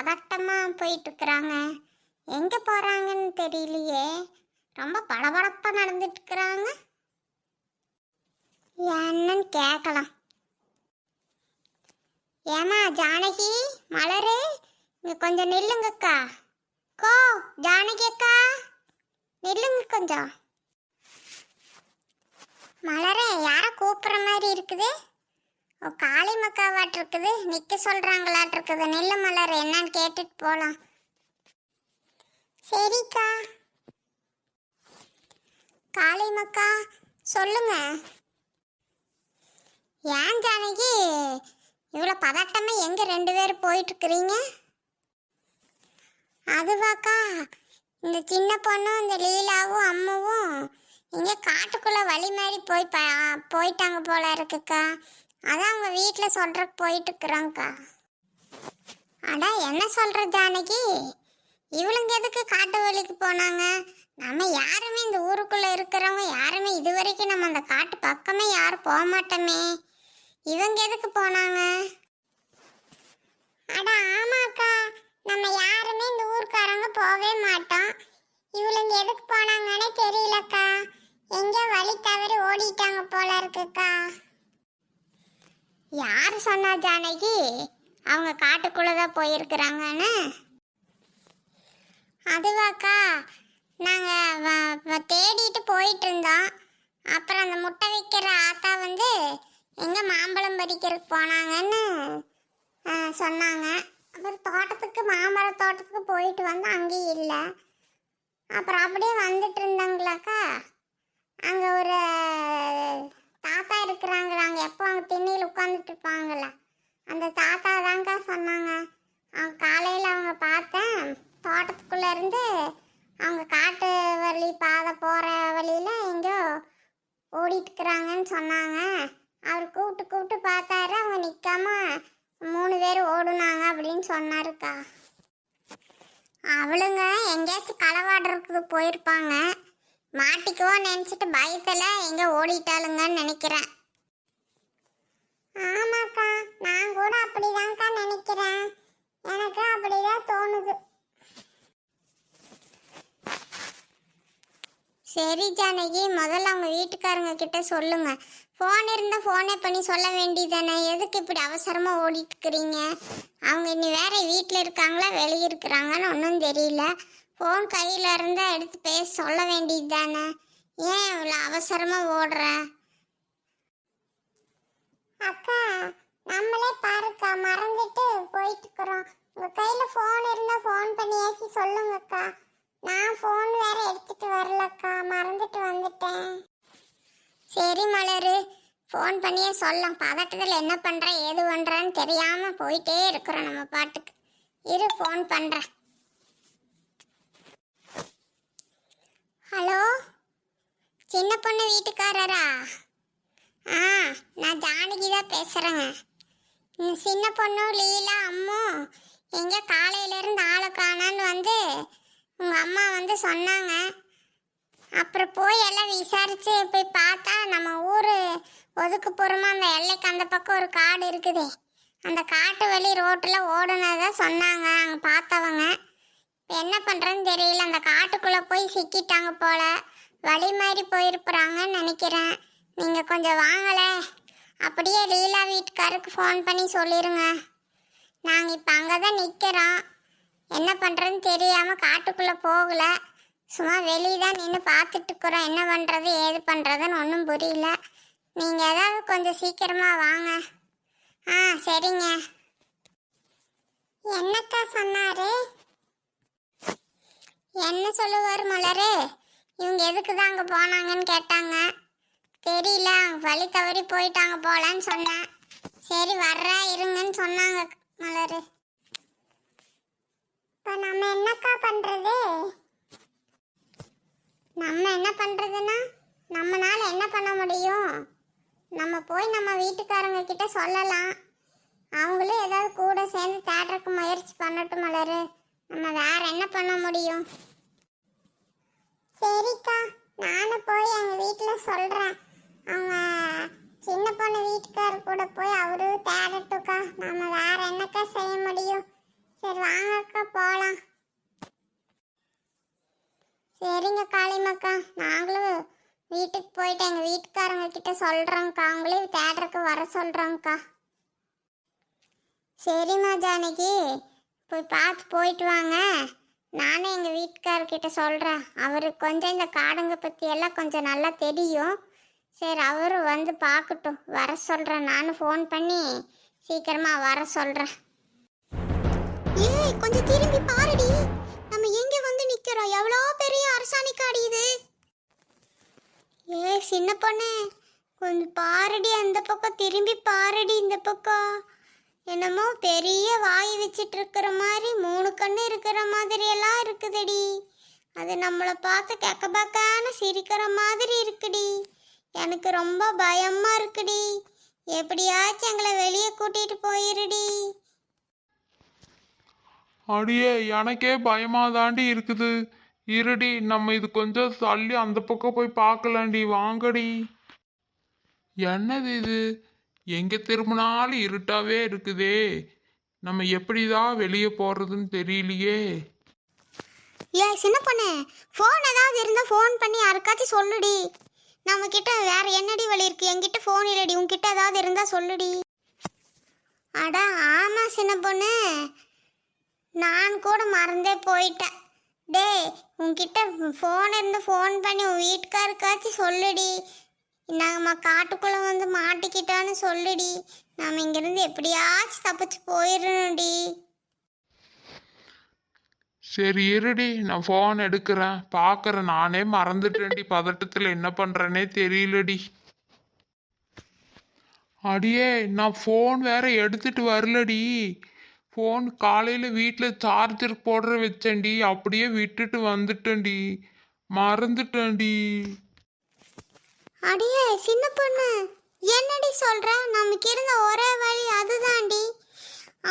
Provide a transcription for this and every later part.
பதட்டமாக போயிட்டுருக்குறாங்க. எங்கே போகிறாங்கன்னு தெரியலையே. ரொம்ப படபடப்பாக நடந்துட்டுருக்குறாங்க. என்னன்னு கேட்கலாம் ஏமா ஜானகி மலரு இங்கே கொஞ்சம் நில்லுங்கக்கா. கோ ஜானகி அக்கா. நில்லுங்க கொஞ்சம். மலரே யாரை கூப்பிட்ற மாதிரி இருக்குது? காளி மக்காவாட் இருக்குது நிக்க சொல்றாங்களாட்டு இருக்குது நெல்லு மலர் என்னன்னு கேட்டுட்டு போலாம். சரிக்கா. காளி மக்கா சொல்லுங்க. ஏன் ஜானகி? இவ்வளோ பதட்டமா எங்க ரெண்டு பேரும் போயிட்டு இருக்கிறீங்க அதுவாக்கா இந்த சின்ன பொண்ணும் இந்த லீலாவும் அம்மாவும் இங்கே காட்டுக்குள்ளே வழி மாதிரி போய் ப போயிட்டாங்க போல இருக்குக்கா. அதான் அவங்க வீட்டில் சொல்றதுக்கு போயிட்டுருக்குறோங்க்கா அடா என்ன சொல்கிற ஜானகி? இவளுங்க எதுக்கு காட்டு வழிக்கு போனாங்க? நம்ம யாருமே இந்த ஊருக்குள்ளே இருக்கிறவங்க யாருமே இது வரைக்கும் நம்ம அந்த காட்டு பக்கமே யாரும் போக மாட்டோமே. இவங்க எதுக்கு போனாங்க? அட ஆமாக்கா. நம்ம யாருமே இந்த ஊருக்காரங்க போகவே மாட்டோம். இவளுங்க எதுக்கு போனாங்கன்னே தெரியலக்கா. எங்கேயோ வழி தவறி ஓடிட்டாங்க போல இருக்குக்கா. யார் சொன்னா ஜானகி? அவங்க காட்டுக்குள்ளே தான் போயிருக்கிறாங்கன்னு? அதுவாக்கா நாங்கள் தேடிட்டு போயிட்டு இருந்தோம் அப்புறம் அந்த முட்டை விற்கிற ஆத்தா வந்து எங்கே மாம்பழம் பறிக்கிறதுக்கு போனாங்கன்னு சொன்னாங்க. அப்புறம் தோட்டத்துக்கு மாம்பழ தோட்டத்துக்கு போயிட்டு வந்து அங்கேயும் இல்லை. அப்புறம் அப்படியே வந்துட்டு இருந்தாங்களாக்கா. அங்கே ஒரு தாத்தா இருக்கிறாங்களாங்க. எப்போ அவங்க திண்ணையில் உட்காந்துட்டு இருப்பாங்கள அந்த தாத்தா தாங்க்கா சொன்னாங்க. அவங்க காலையில் அவங்க பார்த்தேன். தோட்டத்துக்குள்ளேருந்து அவங்க காட்டு வழி பாதை போகிற வழியில் எங்கேயோ ஓடிட்டுக்கிறாங்கன்னு சொன்னாங்க. அவர் கூப்பிட்டு கூப்பிட்டு பார்த்தாரு. அவங்க நிற்காம மூணு பேர் ஓடுனாங்க அப்படின்னு சொன்னாருக்கா. அவளுங்க எங்கேயாச்சும் களவாடுறதுக்கு போயிருப்பாங்க. மாட்டிக்குவோ நினச்சிட்டு பயத்தில் எங்கே ஓடிட்டாளுங்கன்னு நினைக்கிறேன். ஆமாக்கா நான் கூட அப்படிதான்க்கா நினைக்கிறேன். எனக்கு அப்படிதான் தோணுது. சரி ஜானகி முதல்ல அவங்க வீட்டுக்காரங்க கிட்ட சொல்லுங்க. ஃபோன் இருந்தால் ஃபோனே பண்ணி சொல்ல வேண்டியதானே எதுக்கு இப்படி அவசரமாக ஓடிட்டுருக்கிறீங்க அவங்க இனி வேற வீட்டில் இருக்காங்களா வெளியே இருக்கிறாங்கன்னு ஒன்றும் தெரியல. ஃபோன் கையில் இருந்தால் எடுத்து பேச சொல்ல வேண்டியது தானே ஏன் இவ்வளோ அவசரமாக ஓடுற? அக்கா நம்மளே பாருக்கா மறந்துட்டு போயிட்டுக்கிறோம் உங்கள் கையில் ஃபோன் இருந்தால் ஃபோன் பண்ணியாச்சு சொல்லுங்கக்கா நான் ஃபோன் வேற எடுத்துட்டு வரலக்கா மறந்துட்டு வந்துட்டேன். சரி மலரு ஃபோன் பண்ணியே சொல்லும் பதட்டத்தில் என்ன பண்ணுற ஏது பண்றன்னு தெரியாமல் போயிட்டே இருக்கிறோம் நம்ம பாட்டுக்கு. இரு ஃபோன் பண்ணுறேன் ஹலோ? சின்ன பொண்ணு வீட்டுக்காரரா? ஆ நான் ஜானகி தான் பேசுகிறேங்க சின்ன பொண்ணு லீலா அம்மு எங்கே காலையிலேருந்து ஆளை காணான்னு வந்து உங்கள் அம்மா வந்து சொன்னாங்க. அப்புறம் போய் எல்லாம் விசாரித்து போய் பார்த்தா நம்ம ஊர் ஒதுக்குப்புறமா அந்த எல்லைக்கு அந்த பக்கம் ஒரு காடு இருக்குது. அந்த காட்டு வழி ரோட்டில் ஓடுனதாக சொன்னாங்க. அங்கே பார்த்தவங்க. இப்போ என்ன பண்ணுறதுன்னு தெரியல. அந்த காட்டுக்குள்ளே போய் சிக்கிட்டாங்க போல. வழி மாதிரி போயிருப்புறாங்கன்னு நினைக்கிறேன். நீங்கள் கொஞ்சம் வாங்கலை அப்படியே லீலா வீட்டுக்காருக்கு ஃபோன் பண்ணி சொல்லிடுங்க நாங்கள் இப்போ அங்கே தான் நிற்கிறோம் என்ன பண்ணுறதுன்னு தெரியாமல் காட்டுக்குள்ளே போகல. சும்மா வெளியே தான் நின்று பார்த்துட்டு இருக்கிறோம் என்ன பண்ணுறது ஏது பண்ணுறதுன்னு ஒன்றும் புரியல. நீங்கள் ஏதாவது கொஞ்சம் சீக்கிரமாக வாங்க. ஆ சரிங்க. என்னக்கா சொன்னார்? என்ன சொல்லுவார் மலரு? இவங்க எதுக்கு தான் அங்கே போனாங்கன்னு கேட்டாங்க. தெரியல வழி தவறி போயிட்டாங்க போகலான்னு சொன்னேன். சரி வர்றா இருங்கன்னு சொன்னாங்க மலரு. இப்போ நம்ம என்னக்கா பண்ணுறது நம்ம என்ன பண்ணுறதுன்னா நம்மனால் என்ன பண்ண முடியும்? நம்ம போய் நம்ம வீட்டுக்காரங்க கிட்ட சொல்லலாம். அவங்களும் ஏதாவது கூட சேர்ந்து தேடுறதுக்கு முயற்சி பண்ணட்டும் மலரு. நம்ம வேற என்ன பண்ண முடியும்? சரிக்கா நானும் போய் எங்கள் வீட்டில் சொல்கிறேன் அவங்க சின்ன பொண்ணு வீட்டுக்கார் கூட போய் அவரு தேடட்டுக்கா நம்ம வேற என்னக்கா செய்ய முடியும்? சரி வாங்கக்கா போகலாம் சரிங்க காளிமக்கா. நாங்களும் வீட்டுக்கு போயிட்டு எங்கள் வீட்டுக்காரங்க கிட்ட சொல்கிறோங்க்கா அவங்களே தேடருக்கு வர சொல்கிறோங்க்கா சரிம்மா ஜானகி. போய் பார்த்து போயிட்டு வாங்க. நானும் எங்கள் வீட்டுக்காரர்கிட்ட சொல்கிறேன் அவருக்கு கொஞ்சம் இந்த காடுங்க பற்றி எல்லாம் கொஞ்சம் நல்லா தெரியும். சரி அவரும் வந்து பார்க்கட்டும். வர சொல்கிறேன் நானும் ஃபோன் பண்ணி சீக்கிரமாக வர சொல்கிறேன் ஏய் கொஞ்சம் திரும்பி பாருடி. நம்ம எங்கே வந்து நிற்கிறோம் எவ்வளோ பெரிய அரசாணி காடு இது? ஏய் சின்ன பொண்ணு கொஞ்சம் பாருடி. அந்த பக்கம் திரும்பி பாருடி இந்த பக்கம். என்னமோ பெரிய வாய் வச்சிட்டு இருக்கிற மாதிரி மூணு கண்ணு இருக்கிற மாதிரி எல்லாம் இருக்குதுடி. அது நம்மளை பார்த்து கெக்க பக்கான சிரிக்கிற மாதிரி இருக்குடி. எனக்கு ரொம்ப பயமா இருக்குடி. எப்படியாச்சும் எங்களை வெளியே கூட்டிட்டு போயிருடி. அடியே எனக்கே பயமா தாண்டி இருக்குது. இருடி நம்ம இது கொஞ்சம் தள்ளி அந்த பக்கம் போய் பார்க்கலாண்டி. வாங்கடி. என்னது இது? எங்கே திரும்பினாலும் இருட்டாவே இருக்குதே. நம்ம எப்படிதான் வெளியே போறதுன்னு தெரியலையே. ஏ சின்ன பொண்ணு ஃபோன் ஏதாவது இருந்தால் ஃபோன் பண்ணி யாருக்காச்சும் சொல்லுடி. நம்ம கிட்ட வேற என்னடி வழி இருக்கு? என்கிட்ட ஃபோன் இல்லடி. உன்கிட்ட ஏதாவது இருந்தால் சொல்லுடி. அட ஆமா சின்ன பொண்ணு. நான் கூட மறந்தே போயிட்டேன். டேய் உன்கிட்ட ஃபோன் இருந்து ஃபோன் பண்ணி உன் வீட்டுக்காருக்காச்சும் சொல்லுடி. நம்ம காட்டுக்குள்ளே வந்து மாட்டிக்கிட்டான்னு சொல்லுடி. நம்ம இங்கேருந்து எப்படியாச்சும் தப்பிச்சு போயிடணும்டி. சரி இருடி. நான் ஃபோன் எடுக்கிறேன். பார்க்குறேன். நானே மறந்துட்டேன்டி. பதட்டத்தில் என்ன பண்ணுறேனே தெரியலடி. அடியே நான் ஃபோன் வேற எடுத்துட்டு வரலடி. ஃபோன் காலையில் வீட்டில் சார்ஜர் போடுற வச்சேன்டி. அப்படியே விட்டுட்டு வந்துட்டேன்டி. மறந்துட்டேன்டி. அடியே சின்ன பொண்ணு. என்னடி சொல்ற? நமக்கு இருந்த ஒரே வழி அதுதான்டி.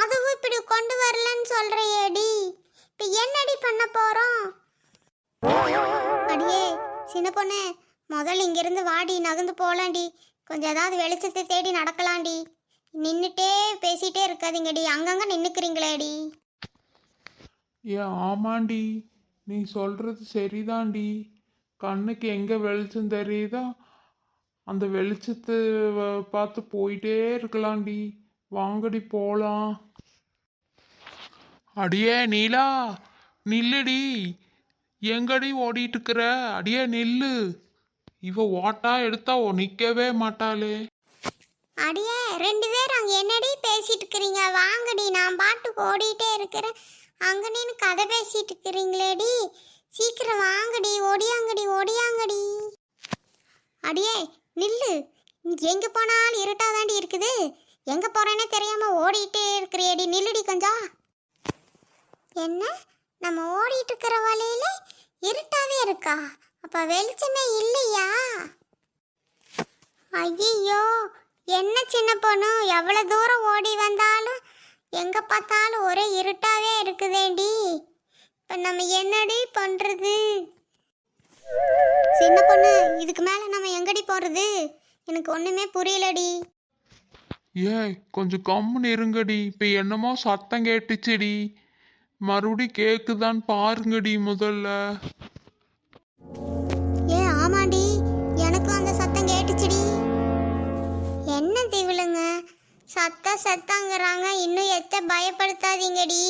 அதுவும் இப்படி கொண்டு வரலன்னு சொல்றியேடி. இப்ப என்னடி பண்ண போறோம்? அடியே சின்ன பொண்ணு முதல்ல இங்கிருந்து வாடி நகர்ந்து போலாண்டி கொஞ்சம் ஏதாவது வெளிச்சத்தை தேடி நடக்கலாண்டி நின்றுட்டே பேசிட்டே இருக்காதீங்கடி. அங்கங்கே நின்றுக்கிறீங்களேடி ஏ ஆமாண்டி. நீ சொல்கிறது சரிதான்டி கண்ணுக்கு எங்கே வெளிச்சம் தெரியுதோ அந்த வெளிச்சத்தை பார்த்து போயிட்டே இருக்கலாம்டி. வாங்கடி போலாம். அடியே நீலா நில்லுடி. எங்கடி ஓடிட்டு இருக்கிற அடியே நில்லு. இவ ஓட்டா எடுத்தா நிக்கவே மாட்டாளே. அடியே ரெண்டு பேரும் அங்க என்னடி பேசிட்டு இருக்கிறீங்க வாங்கடி நான் பாட்டுக்கு ஓடிட்டே இருக்கிறேன். அங்க நின்னு கதை பேசிட்டு இருக்கிறீங்களேடி சீக்கிரம் வாங்கடி ஓடியாங்கடி ஓடியாங்கடி. அடியே நில்லு. எங்கே போனாலும் இருட்டாக தாண்டி இருக்குது? எங்க போறேனே தெரியாம ஓடிட்டே இருக்கிறியடி நில்லுடி கொஞ்சம் என்ன? நம்ம ஓடிட்டு இருக்கிற வழியில இருட்டாவே இருக்கா? அப்ப வெளிச்சமே இல்லையா? ஐயோ என்ன சின்ன பொண்ணு? எவ்வளவு தூரம் ஓடி வந்தாலும் எங்க பார்த்தாலும் ஒரே இருட்டாவே இருக்குதேண்டி. இப்ப நம்ம என்னடி பண்றது? சின்ன பொண்ணு இதுக்கு மேல நம்ம எங்கடி போறது? எனக்கு ஒண்ணுமே புரியலடி. ஏய் கொஞ்சம் கம்முன்னு இருங்கடி. இப்ப என்னமோ சத்தம் கேட்டுச்சுடி. மறுபடி கேக்குதான்னு பாருங்கடி முதல்ல. ஏ ஆமாடி எனக்கும் அந்த சத்தம் கேட்டுச்சுடி. என்ன திவிழுங்க சத்த சத்தங்கிறாங்க. இன்னும் எத்த பயப்படுத்தாதீங்கடி.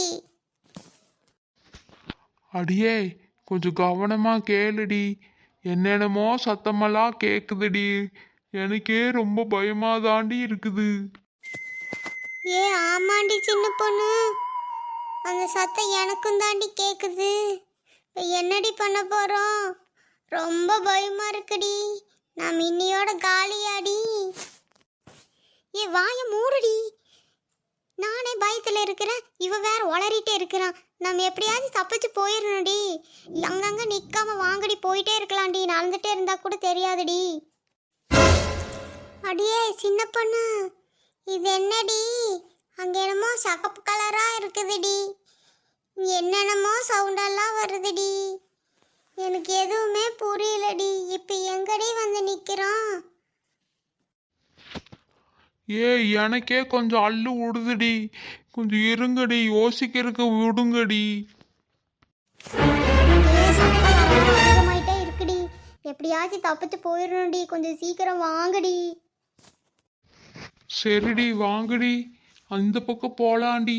அடியே கொஞ்சம் கவனமாக கேளுடி. என்னென்னமோ சத்தமெல்லாம் கேட்குதுடி எனக்கே ரொம்ப பயமாக தாண்டி இருக்குது. ஏ ஆமாண்டி சின்ன பொண்ணு. அந்த சத்தம் எனக்கும் தாண்டி கேட்குது இப்போ என்னடி பண்ண போகிறோம் ரொம்ப பயமாக இருக்குடி. நான் இன்னியோட காலியாடி. ஏ வாய மூடுடி. நானே பயத்தில் இருக்கிறேன். இவ வேற உளறிட்டே இருக்கிறான். நம்ம எப்படியாவது தப்பிச்சு போயிடணும்டி. அங்கங்க நிக்காம வாங்கடி போயிட்டே இருக்கலாம்டி. நடந்துட்டே இருந்தா கூட தெரியாதுடி. அடியே சின்ன பொண்ணு. இது என்னடி? அங்க என்னமோ சகப்பு கலரா இருக்குதுடி. என்னென்னமோ சவுண்டெல்லாம் வருதுடி. எனக்கு எதுவுமே புரியலடி. இப்போ எங்கடி வந்து நிற்கிறோம் ஏய் எனக்கே கொஞ்சம் அள்ளு விடுதுடி கொஞ்சம் இருங்கடி யோசிக்கிறதுக்கு விடுங்கடி. இருக்குடி. எப்படியாச்சும் தப்பிச்சு போயிடணும்டி. கொஞ்சம் சீக்கிரம் வாங்கடி. சரிடி வாங்கடி. அந்த பக்கம் போலாண்டி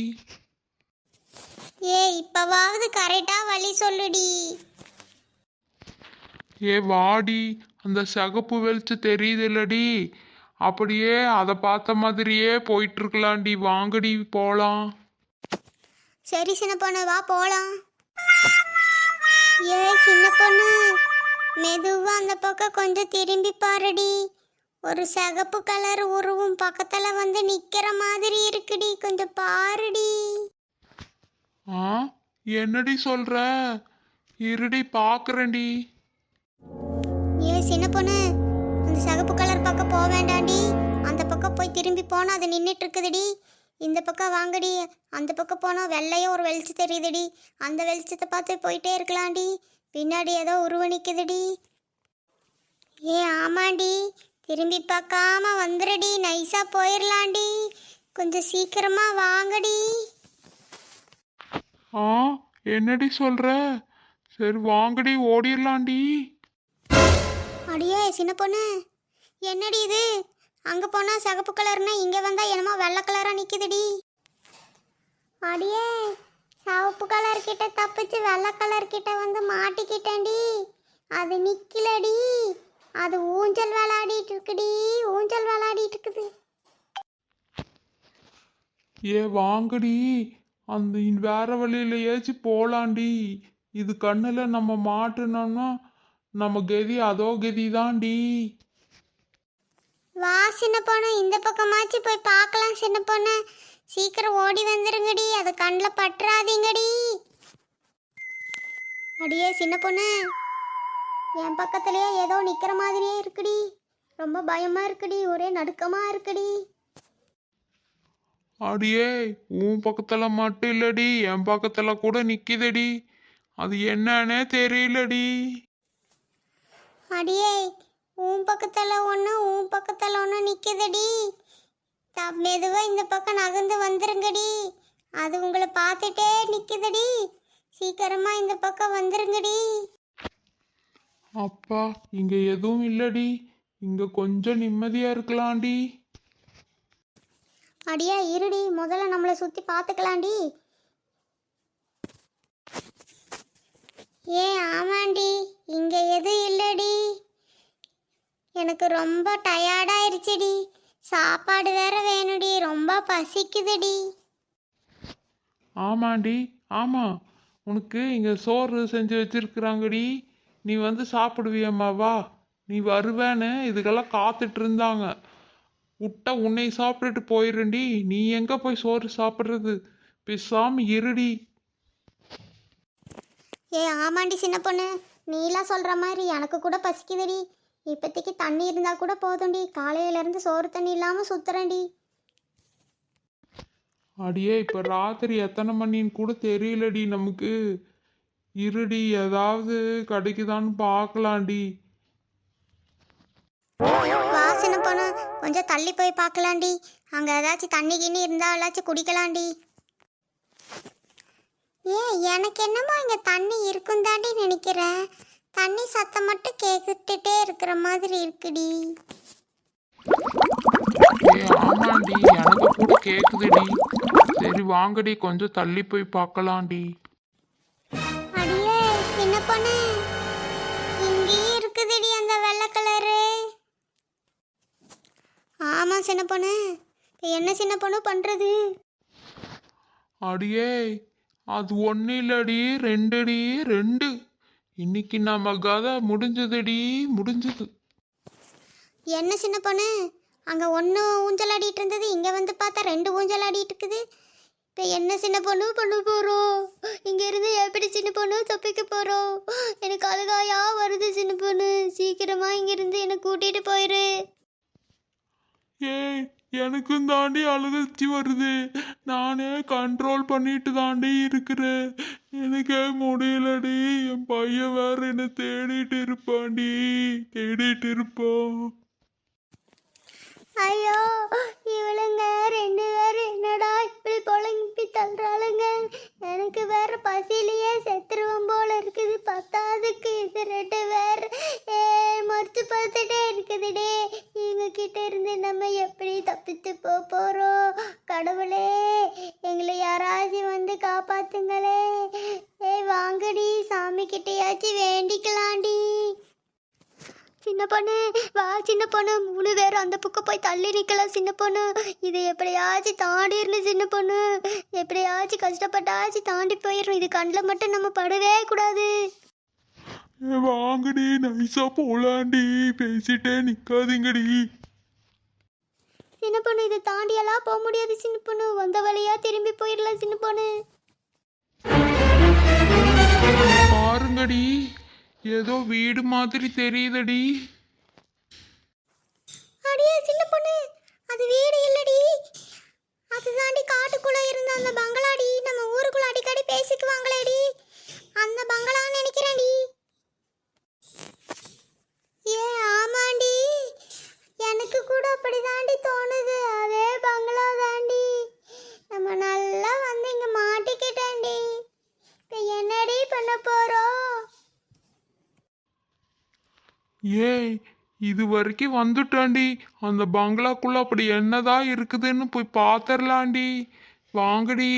ஏ இப்பவாவது கரெக்டா வழி சொல்லுடி. ஏ வாடி. அந்த சகப்பு வெளிச்சம் தெரியுதுல்லடி அப்படியே அதை பார்த்த மாதிரியே போயிட்டு இருக்கலாம்டி வாங்கடி போலாம். சரி சின்ன பொண்ணு வா போலாம். ஏ சின்ன பொண்ணு மெதுவா அந்த பக்கம் கொஞ்சம் திரும்பி பாருடி. ஒரு சிகப்பு கலர் உருவம் பக்கத்துல வந்து நிக்கிற மாதிரி இருக்குடி. கொஞ்சம் பாருடி. ஆ என்னடி சொல்ற? இருடி பார்க்கறேன்டி ஏ சின்ன பொண்ணு பக்கம் போக வேண்டாண்டி அந்த பக்கம் போய் திரும்பி போனா அது நின்றுட்டு இருக்குதுடி இந்த பக்கம் வாங்கடி. அந்த பக்கம் போனால் வெள்ளையோ ஒரு வெளிச்சம் தெரியுதுடி. அந்த வெளிச்சத்தை பார்த்து போயிட்டே இருக்கலாம்டி. பின்னாடி ஏதோ உருவ நிற்குதுடி ஏ ஆமாண்டி. திரும்பி பார்க்காம வந்துடுடி நைஸாக போயிடலாண்டி கொஞ்சம் சீக்கிரமா வாங்கடி. ஆ என்னடி சொல்ற? சரி வாங்கடி ஓடிடலாம்டி அடியே சின்ன பொண்ணு. என்னடி இது? அங்கே போனால் சிகப்பு கலர்னா இங்கே வந்தால் என்னமோ வெள்ளை கலராக நிற்குதுடி அடியே சிவப்பு கலர் கிட்ட தப்பிச்சு வெள்ளை கலர் கிட்ட வந்து மாட்டிக்கிட்டேன்டி. அது நிக்கலடி. அது ஊஞ்சல் விளையாடிட்டு இருக்குடி. ஊஞ்சல் விளையாடிட்டு இருக்குது. ஏ வாங்கடி. அந்த இன் வேற வழியில ஏச்சு போலாண்டி. இது கண்ணுல நம்ம மாட்டுனோம்னா நம்ம கதி அதோ கதி தான்டி வா சின்ன பொண்ணு இந்த பக்கமாச்சு போய் பார்க்கலாம் சின்ன பொண்ணு சீக்கிரம் ஓடி வந்துருங்கடி. அது கண்ணில் பற்றாதீங்கடி. அடியே சின்ன பொண்ணு என் பக்கத்துலயே ஏதோ நிக்கிற மாதிரியே இருக்குடி. ரொம்ப பயமா இருக்குடி. ஒரே நடுக்கமா இருக்குடி. அடியே உன் பக்கத்துல மட்டும் இல்லடி. என் பக்கத்துல கூட நிக்குதடி. அது என்னன்னே தெரியலடி. அடியே உன் பக்கத்துல ஒன்று பக்கத்துல ஒன்று நிக்குதுடி. த மெதுவா இந்த பக்கம் நகர்ந்து வந்துருங்கடி. அது உங்களை பார்த்துட்டே நிக்குதுடி. சீக்கிரமா இந்த பக்கம் வந்துருங்கடி. அப்பா இங்க எதுவும் இல்லடி. இங்க கொஞ்சம் நிம்மதியா இருக்கலாம்டி. அடியா இருடி. முதல்ல நம்மளை சுற்றி பார்த்துக்கலாண்டி ஏ ஆமாண்டி. இங்கே எதுவும் இல்லடி. எனக்கு ரொம்ப டயர்டாயிருச்சுடி சாப்பாடு வேற வேணுடி. ரொம்ப பசிக்குதுடி. ஆமாண்டி ஆமா. உனக்கு இங்க சோறு செஞ்சு வச்சிருக்கிறாங்கடி. நீ வந்து சாப்பிடுவியம்மா வா. நீ வருவேன்னு இதுக்கெல்லாம் காத்துட்டு இருந்தாங்க விட்டா உன்னை சாப்பிட்டுட்டு போயிடுறேன்டி. நீ எங்க போய் சோறு சாப்பிட்றது? பேசாம இருடி. ஏ ஆமாண்டி சின்ன பொண்ணு. நீலாம் சொல்கிற மாதிரி எனக்கு கூட பசிக்குதுடி. இப்போதைக்கு தண்ணி இருந்தால் கூட போதும்டி. காலையிலேருந்து சோறு தண்ணி இல்லாமல் சுற்றுறேன்டி அடியே இப்ப ராத்திரி எத்தனை மணின்னு கூட தெரியலடி நமக்கு. இருடி ஏதாவது கிடைக்குதான்னு பார்க்கலாண்டி வாசனை பொண்ணு. கொஞ்சம் தள்ளி போய் பார்க்கலாண்டி அங்கே ஏதாச்சும் தண்ணி கிண்ணி இருந்தால் ஏதாச்சும் குடிக்கலாண்டி ஏ எனக்கு என்னமோ இங்கே தண்ணி இருக்கும் தாண்டி நினைக்கிறேன் தண்ணி சத்தம் மட்டும் கேட்டுட்டே இருக்கிற மாதிரி இருக்குடி. ஏ ஆமாண்டி எனக்கு கூட கேக்குதுடி. சரி வாங்கடி கொஞ்சம் தள்ளி போய் பார்க்கலாண்டி. அடியே சின்ன பொண்ணு இங்கேயும் இருக்குதுடி அந்த வெள்ளை கலரு. ஆமாம் சின்ன பொண்ணு இப்போ என்ன சின்ன பொண்ணு பண்ணுறது அடியே அது ஒண்ணு இல்லடி ரெண்டுடி ரெண்டு. இன்னைக்கு நம்ம கதை முடிஞ்சதுடி முடிஞ்சது. என்ன சின்ன பொண்ணு? அங்கே ஒன்று ஊஞ்சல் ஆடிட்டு இருந்தது இங்கே வந்து பார்த்தா ரெண்டு ஊஞ்சல் ஆடிட்டு இருக்குது. இப்போ என்ன சின்ன பொண்ணு பண்ண போகிறோம் இங்கே இருந்து எப்படி சின்ன பொண்ணு தப்பிக்க போகிறோம் எனக்கு அழுகாயா வருது சின்ன பொண்ணு. சீக்கிரமா இங்கிருந்து என்னை கூட்டிகிட்டு போயிரு. ஏய் எனக்கும் தாண்டி அழுகச்சி வருது. நானே கண்ட்ரோல் பண்ணிட்டு தாண்டி இருக்கிறேன். எனக்கே முடியலடி. என் பையன் வேற என்ன தேடிட்டு இருப்பான்டி. தேடிட்டு இருப்பான். ஐயோ இவளுங்க ரெண்டு பேரும் என்னடா இப்படி பொழங்கி தள்ளுறாளுங்க? எனக்கு வேற பசியிலேயே பொண்ணு. வா சின்ன பொண்ணு. மூணு பேரும் அந்த பக்கம் போய் தள்ளி நிக்கலாம் சின்ன பொண்ணு. இதை எப்படியாச்சும் தாண்டிடணும் சின்ன பொண்ணு. எப்படியாச்சும் கஷ்டப்பட்டாச்சும் தாண்டி போயிடணும். இது கண்ணில் மட்டும் நம்ம படவே கூடாது. வாங்கடி. நைஸா போலாண்டி. பேசிட்டே நிக்காதீங்கடி. சின்ன பொண்ணு இதை தாண்டியெல்லாம் போக முடியாது சின்ன பொண்ணு. வந்த வழியா திரும்பி போயிடலாம் சின்ன பொண்ணு. பாருங்கடி. ஏதோ வீடு மாதிரி தெரியுதடி. அடியே சின்ன பொண்ணு. அது வீடு இல்லடி. அது தாண்டி காட்டுக்குள்ள இருந்த அந்த பங்களாடி நம்ம ஊருக்குள்ள அடிக்கடி பேசிக்குவாங்களேடி அந்த பங்களான்னு நினைக்கிறேன்டி ஏ ஆமாண்டி எனக்கு கூட அப்படி தாண்டி தோணுது அதே பங்களா தாண்டி நம்ம நல்லா வந்து இங்க மாட்டிக்கிட்டேன்டி இப்போ என்னடி பண்ண போறோம் ஏய் இது வரைக்கும் வந்துட்டாண்டி அந்த பங்களாக்குள்ள அப்படி என்னதான் இருக்குதுன்னு போய் பாத்திரலாண்டி வாங்கடி.